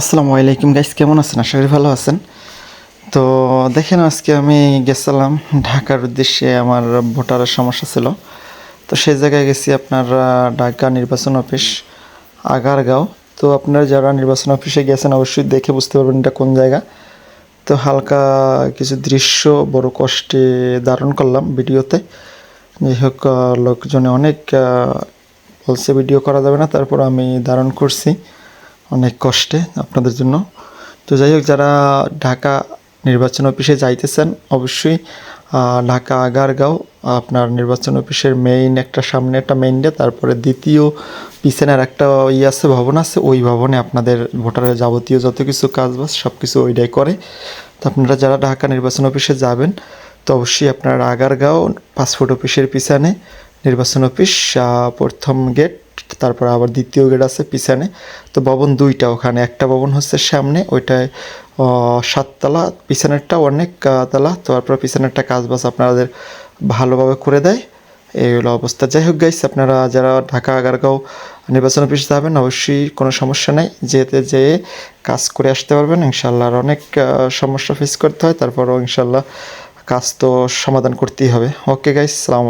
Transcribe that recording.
আসসালামু আলাইকুম গাইস কেমন আছেন? আশা করি ভালো আছেন। তো দেখেন আজকে আমি গেছিলাম ঢাকার উদ্দেশ্যে আমার ভোটারের সমস্যা ছিল। তো সেই জায়গায় গেছি আপনার ঢাকা নির্বাচন অফিস, আগারগাঁও। তো আপনারা যারা নির্বাচন অফিসে গেছেন অবশ্যই দেখে বুঝতে পারবেন এটা কোন জায়গা। তো হালকা কিছু দৃশ্য বড় কষ্টে ধারণ করলাম ভিডিওতে। যাই হোক লোকজনে অনেক বলছে ভিডিও করা যাবে না, তারপর আমি ধারণ করছি। অনেক কষ্টে আপনাদের জন্য। তো যাই হোক, যারা ঢাকা নির্বাচন অফিসে যাইতেছেন, অবশ্যই ঢাকা আগারগাঁও, আপনার নির্বাচন অফিসের মেইন একটা সামনে একটা মেইন ডে তারপরে দ্বিতীয় পিছনের একটা ই আছে, ভবন আছে, ওই ভবনে আপনাদের ভোটারের যাবতীয় যত কিছু কাজ বাজ সব কিছু ওইটাই করে। তো আপনারা যারা ঢাকা নির্বাচন অফিসে যাবেন, তো অবশ্যই আপনারা আগারগাঁও পাসপোর্ট অফিসের পিছনে নির্বাচন অফিস প্রথম গেট তারপর আবার দ্বিতীয় গেট আছে পিছনে। তো ভবন দুইটা ওখানে, একটা ভবন হচ্ছে সামনে, ওইটায় সাততলা, পিছনেরটা অনেক তলা, তারপর পিছনেরটা কাজ বাজ আপনাদের ভালোভাবে করে দেয়। এই হলো অবস্থা। যাই হোক গাইস আপনারা যারা ঢাকা আগারগাঁও নির্বাচন অফিস যাবেন, অবশ্যই কোনো সমস্যা নেই। যেতে যেয়ে কাজ করে আসতে পারবেন। ইনশাল্লাহ আর অনেক সমস্যা ফেস করতে হয়। তারপরও ইনশাল্লাহ কাজ তো সমাধান করতেই হবে। ওকে গাইস সালামু